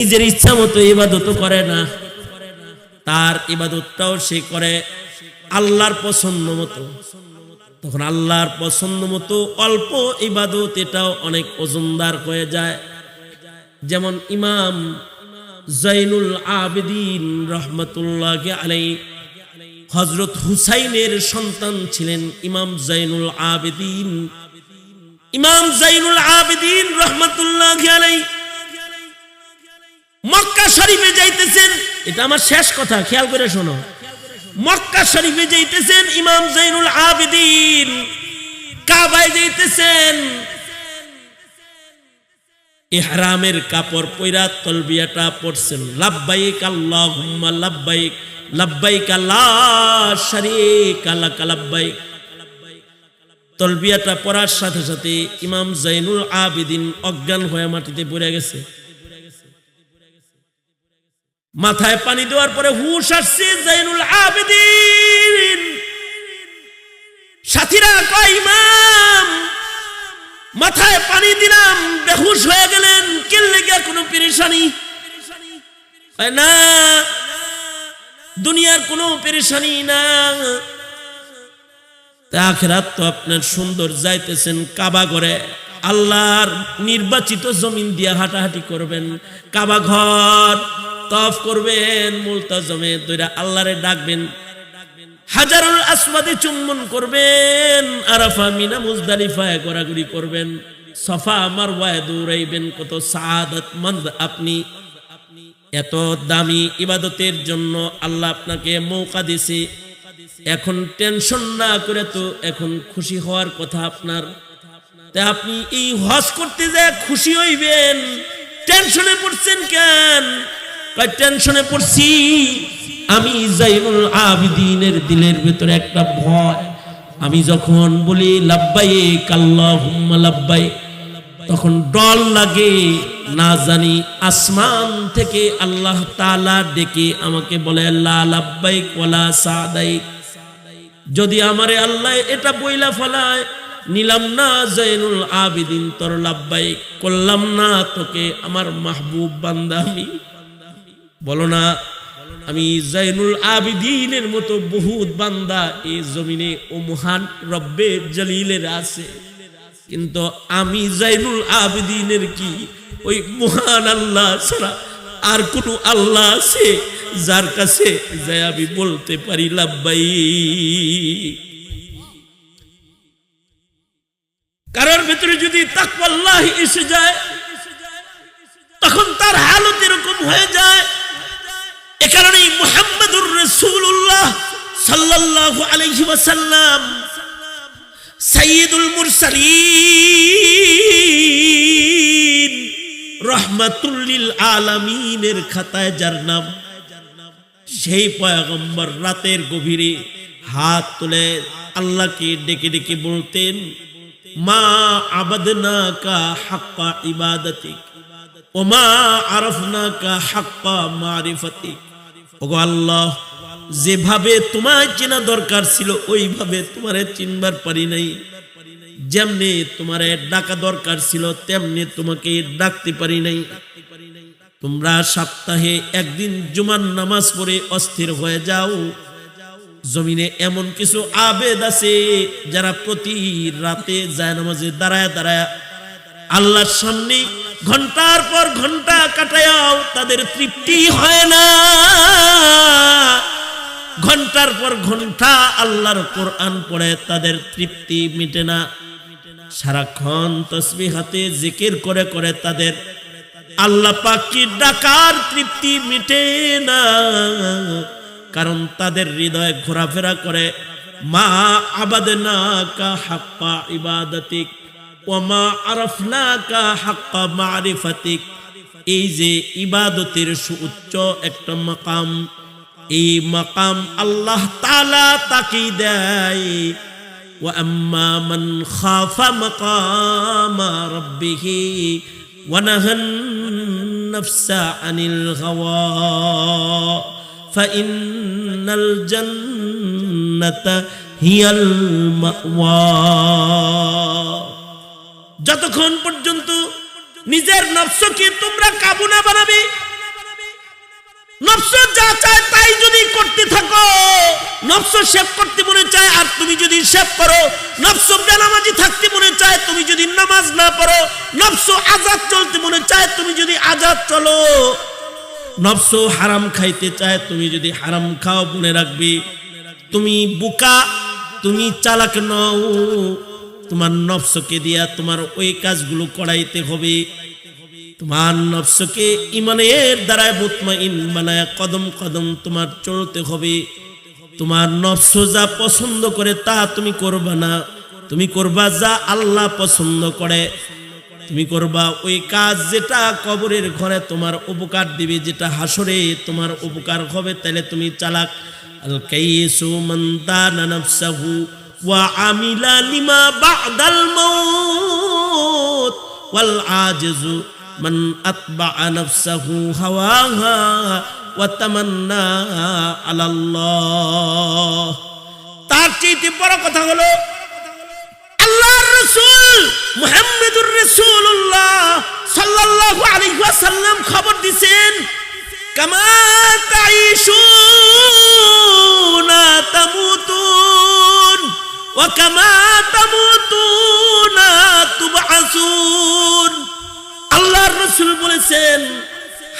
নিজের ইচ্ছা মতো ইবাদত করে না, তার ইবাদতটাও সে করে আল্লাহর পছন্দ মতো। তখন আল্লাহর পছন্দ মতো অল্প ইবাদত এটাও অনেক ওজনদার হয়ে যায়। যেমন ইমাম জৈনুল আবেদিন রহমতুল্লাহ আলাই হজরত হুসাইনের সন্তান ছিলেন ইমাম জৈনুল আবেদিন। ইমাম জৈনুল আবেদিন রহমতুল্লাহ আলাই মক্কা শরীফে যাইতেছেন, এটা আমার শেষ কথা, খেয়াল করে শোনো। মক্কা শরীফে যাইতেছেন ইমাম জৈনুল আবেদিন। কাবায় যাইতেছেন। ইহরামের কাপড় পয়রা তলবিয়াটা পড়ছেন লাব্বাইক আল্লাহুম্মা লাব্বাইক লাব্বাইক লা শারীকা লাক লাব্বাইক। তলবিয়াটা পড়ার সাথে সাথে ইমাম জাইনুল আবেদিন অজ্ঞান হয়ে মাটিতে পড়ে গেছে। মাথায় পানি দেওয়ার পরে হুশ আসছে, জাইনুল আবেদিন। সাথীরা কয়, ইমাম, মাথায় পানি দিলাম, বেহুশ হয়ে গেলেন কেলে গিয়া কোনো পেরেশানি? না, দুনিয়ার কোনো পেরেশানি না। আখেরাত তো আপনার সুন্দর যাইতেছেন কাবা করে আল্লাহর নির্বাচিত জমিন দিয়ে হাঁটাহাঁটি করবেন। কাবা ঘর তফ করবেন মুলতাজমে দইরা আল্লাহরে ডাকবেন। হাজারুল আসমাদে চুম্বন করবেন, আরাফা, মিনা, মুজদালিফায় ঘোরাঘুরি করবেন। সফা আমার ওয়ায় দৌড়াইবেন, কত সাদাত মন্দ আপনি। এত দামি ইবাদতের জন্য আল্লাহ আপনাকে মৌকা দিছে এখন টেনশন না করে তো এখন খুশি হওয়ার কথা আপনার। তা আপনি এই হজ করতে যায় খুশি হইবেন, টেনশনে পড়ছেন কেন? টেনশনে পড়ছি। আমি জাইনুল আবিদিনের দিলের ভেতরে একটা ভয়। আমি যখন বলি, লাব্বাইক আল্লাহুম্মা লাব্বাইক তখন ডর লাগে। না জানি আসমান থেকে আল্লাহ তাআলা ডেকে আমাকে বলে, লা লাব্বাইক ওয়ালা সাদাইক যদি আমারে আল্লাহ এটা বইলা ফলায়, নিলাম না জৈনুল আবিদিন, তোর লাব্বাই করলাম না তোকে, আমার মাহবুব বান্দা আমি। বলো না, আমি জৈনুল আবিদিনের মতো বহুত বান্দা এই জমিনে ও মহান রব্বে জলিলের আছে। কিন্তু আমি জৈনুল আবিদিনের কি? ওই মহান আল্লাহ ছাড়া আর কোন আল্লাহ আছে যার কাছে যাই আমি বলতে পারি লাব্বাই কারোর ভেতরে যদি তাকওয়াল্লাহ এসে যায়, তখন তার হালত এরকম হয়ে যায়। কারণেই মুহাম্মদুর আলাইহি ওয়াসাল্লাম সাইয়্যিদুল মুরসালিন রহমাতুল্লিল খাতায় যার নাম, সেই পয়গম্বর রাতের গভীরে হাত তুলে আল্লাহকে ডেকে ডেকে বলতেন, মা আবাদনা কা হাক্কা ইবাদতিক ও মা আরফনা কা হাক্কা মারিফতিক। ওগো আল্লাহ, যেভাবে তোমার চেনা দরকার ছিল, ওইভাবে তোমারে চিনবার পারি নাই। যেমনি তোমার ডাকা দরকার ছিল, তেমনি তোমাকে ডাকতে পারি নাই। তোমরা সপ্তাহে একদিন জুমার নামাজ পড়ে অস্থির হয়ে যাও। জমিনে এমন কিছু আবেদ আছে, যারা প্রতি রাতে যায় নামাজে দাঁড়ায় দাঁড়ায় আল্লাহর সামনে ঘণ্টার পর ঘণ্টা কাটায়াও তাদের তৃপ্তি হয় না। ঘণ্টার পর ঘণ্টা আল্লাহর কোরআন পড়ে, তাদের তৃপ্তি মিটে না। সারাক্ষণ তসবি হাতে জিকির করে করে তাদের আল্লাহ পাকি ডাকার তৃপ্তি মিটে না। কারণ তাদের হৃদয় ঘোরাফেরা করে, মা আবাদ না কা হাপ্পা ইবাদতিক। ওমা আরফনা কা হাক্কা মারিফাতিক এই যে ইবাদতের সুউচ্চ একটা মাকাম এই মাকাম আল্লাহ তালা তাকে দেয় وأما من خاف مقام ربه ونهى النفس عن الهوى فإن الجنة هي المأوى যতক্ষণ পর্যন্ত নিজের নফসকে তোমরা কাবু না বানাবে যা চায় তাই যদি করতে থাকো, নফস শেভ করতে মনে চায়, আর তুমি যদি শেভ করো, নফস বেনামাজি থাকতে মনে চায়, তুমি যদি নামাজ না পড়ো, নফস আজাদ চলতে মনে চায়, তুমি যদি আজাদ চলো। নফস হারাম খাইতে চায়, তুমি যদি হারাম খাও মনে রাখবি। তুমি বুকা, তুমি চালাক নও। তোমার নফসকে দিয়া তোমার ওই কাজগুলো করাইতে হবে। তোমার নফসকে ইমানের দ্বারায় মুতমাইন বানায় কদম কদম তোমার চলতে হবে। তোমার নফস যা পছন্দ করে তা তুমি করবা না। তুমি করবা যা আল্লাহ পছন্দ করে। তুমি করবা ওই কাজ যেটা কবরের ঘরে তোমার উপকার দিবে, যেটা হাসরে তোমার উপকার হবে তাহলে তুমি চালাক। আল কাইসু মান দানা লিমা বাদাল মাউত ওয়াল আজিজু মান আতবাআ নাফসাহু হাওয়াহা ওয়া তামান্না আলাল্লাহ তার চেয়ে বড় কথা হলো, আল্লাহর রাসূল মুহাম্মদুর রাসূলুল্লাহ সাল্লাল্লাহু আলাইহি ওয়াসাল্লাম খবর দিছেন, কামা তাইশুনা আল্লাহর রাসূল বলেছেন,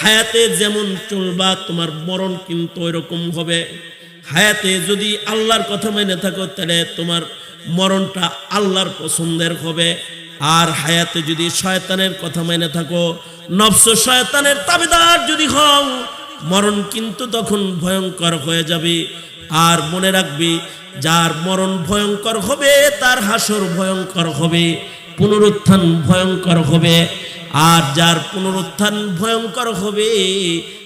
হায়াতে যেমন চলবা, তোমার মরণ কিন্তু এরকম হবে। হায়াতে যদি আল্লাহর কথা মেনে থাকো, তাহলে তোমার মরণটা আল্লাহর পছন্দের হবে। আর হায়াতে যদি শয়তানের কথা মেনে থাকো, নফস শয়তানের তাবেদার যদি হও, মরণ কিন্তু তখন ভয়ঙ্কর হয়ে যাবে। আর মনে রাখবি, যার মরণ ভয়ঙ্কর হবে, তার হাসর ভয়ঙ্কর হবে, পুনরুত্থান ভয়ঙ্কর হবে। আর যার পুনরুত্থান ভয়ঙ্কর হবে,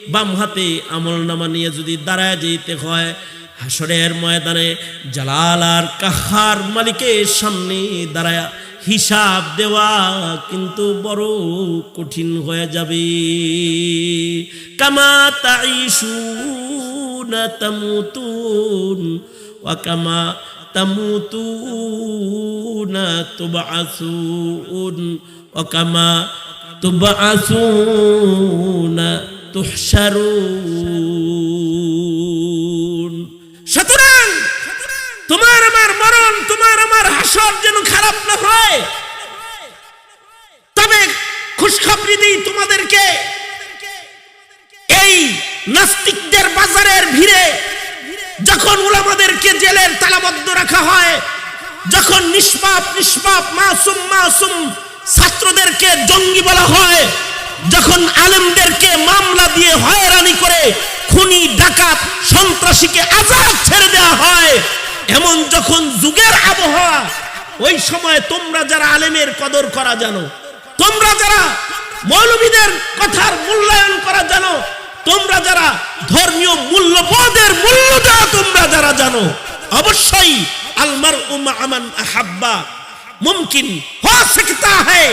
বাম হাতে আমল নামা নিয়ে যদি দাঁড়ায় যেতে হয়, হাসরের ময়দানে জালাল আর কাহার মালিকের সামনে দাঁড়ায় হিসাব দেওয়া কিন্তু বড় কঠিন হয়ে যাবে। কামা তাইশুনা তামুতুন, ওয়া কামা তামুতুনা তুবআসুন, ওয়া কামা তুবআসুনা তুহশারুন। সুতরাং তোমার আমার মরণ, তোমার আমার হাসর যেন খারাপ না হয়, তবে খুশখবরি দিই তোমাদেরকে। এই নাস্তিকদের বাজারের ভিড়ে যখন উলামাদেরকে জেলের তালাবদ্ধ রাখা হয়, যখন নিষ্পাপ নিষ্পাপ, মাসুম মাসুম ছাত্রদেরকে জঙ্গি বলা হয়, যখন আলেমদেরকে মামলা দিয়ে হয়রানি করে খুনি, ডাকাত, সন্ত্রাসীকে আজাদ ছেড়ে দেওয়া হয়, এমন যখন যুগের আবহাওয়া, ওই সময় তোমরা যারা আলেমের কদর করা জানো, তোমরা যারা মৌলবীদের কথার মূল্যায়ন করা জানো তোমরা যারা ধর্মীয় মূল্যবোধের মূল্যটা তোমরা যারা জানো, অবশ্যই আলমার উমা আমান আহাব্বা মুমকিন হয়ে সকতা হ্যায়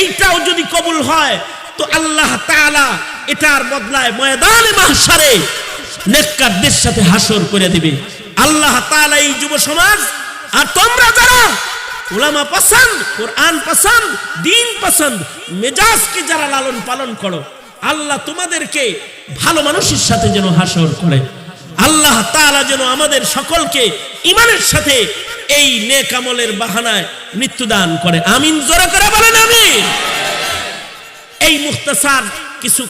এইটাও যদি কবুল হয়, তো আল্লাহ তাআলা এটার বদলায় ময়দানে মাহশারে নেককারদের সাথে হাসর করে দিবে। আল্লাহ তাআলা এই যুব সমাজ, আর তোমরা যারা ওলামা পছন্দ, কোরআন পছন্দ, দিন পছন্দ, মেজাজকে যারা লালন পালন করো আল্লাহ তোমাদেরকে ভালো মানুষের সাথে যেন হাসর করে। আল্লাহ তালা যেন আমাদের সকলকে ইমানের সাথে এই নেক আমলের বাহানায় মৃত্যুদান করে। আমিন, জোরা করে বলেন আমি এই মুখতাসার কিছু